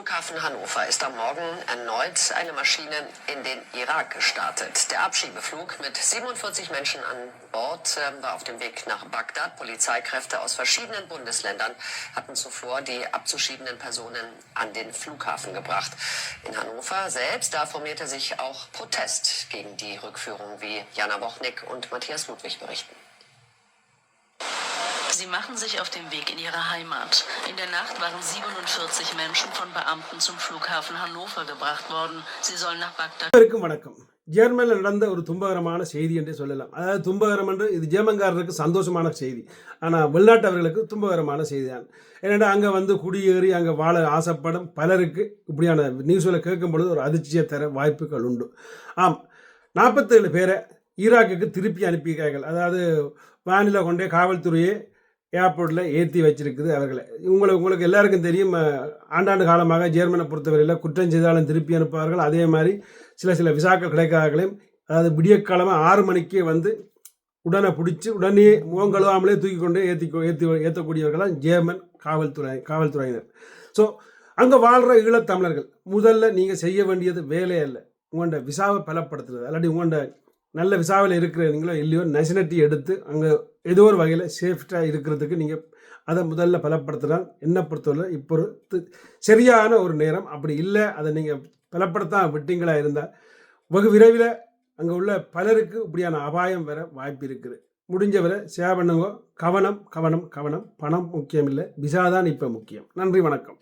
Flughafen Hannover ist am Morgen erneut eine Maschine in den Irak gestartet. Der Abschiebeflug mit 47 Menschen an Bord äh, war auf dem Weg nach Bagdad. Polizeikräfte aus verschiedenen Bundesländern hatten zuvor die abzuschiebenden Personen an den Flughafen gebracht. In Hannover selbst, da formierte sich auch Protest gegen die Rückführung, wie Jana Wochnik und Matthias Ludwig berichten. Sie machen sich auf den Weg in ihre Heimat. In der Nacht waren 47 Menschen von Beamten zum Flughafen Hannover gebracht worden. Sie sollen nach Bagdad. வணக்கம். ஜெர்மனில் நடந்த ஒரு துன்பகரமான செய்தி என்றே சொல்லலாம். அதாவது துன்பகரம் என்று இது ஜெர்மன்காரருக்கு சந்தோஷமான செய்தி. ஆனால் வெளிநாட்டவர்களுக்கு துன்பகரமான செய்தி தான் ஏன்னா அங்கே வந்து குடியேறி அங்கே வாழ ஆசைப்படும் பலருக்கு இப்படியான நியூஸில் கேட்கும் பொழுது ஒரு அதிர்ச்சியை தர வாய்ப்புகள் உண்டு. ஆம் நாற்பத்தேழு பேரை ஈராக்குக்கு திருப்பி அனுப்பியிருக்கார்கள் அதாவது வானிலை கொண்டே காவல்துறையே ஏர்போர்ட்டில் ஏற்றி வச்சிருக்குது அவர்களை. உங்களை உங்களுக்கு எல்லாருக்கும் தெரியும் ஆண்டாண்டு காலமாக ஜேர்மனை பொறுத்தவரையில் குற்றம் செய்தாலும் திருப்பி அனுப்புவார்கள். அதே மாதிரி சில சில விசாக்கள் கிடைக்காதவர்களையும் அதாவது விடியற்காலமாக ஆறு மணிக்கே வந்து உடனே பிடிச்சி உடனே முகம் கழுவாமலே தூக்கி கொண்டு ஏற்றி ஏற்றி ஏற்றக்கூடியவர்களாம் ஜேர்மன் காவல்துறை காவல்துறையினர். ஸோ அங்கே வாழ்கிற ஈழத்தமிழர்கள் முதல்ல நீங்கள் செய்ய வேண்டியது வேலையே இல்லை உங்களோட விசாவை பலப்படுத்துறது. அல்லாட்டி உங்களோட நல்ல விசாவில் இருக்கிறீங்களோ இல்லையோ நெஷனிட்டி எடுத்து அங்கே ஏதோ ஒரு வகையில் சேஃப்டாக இருக்கிறதுக்கு நீங்கள் அதை முதல்ல பலப்படுத்தினால் என்ன பொறுத்தவரை இப்போ ஒரு சரியான ஒரு நேரம். அப்படி இல்லை அதை நீங்கள் பலப்படுத்தாம விட்டீங்களா இருந்தால் வெகு விரைவில் அங்கே உள்ள பலருக்கு இப்படியான அபாயம் வர வாய்ப்பு இருக்குது. முடிஞ்சவரை சேவ் பண்ணுங்க கவனம் கவனம் கவனம் பணம் முக்கியம் இல்லை விசா தான் இப்போ முக்கியம். நன்றி வணக்கம்.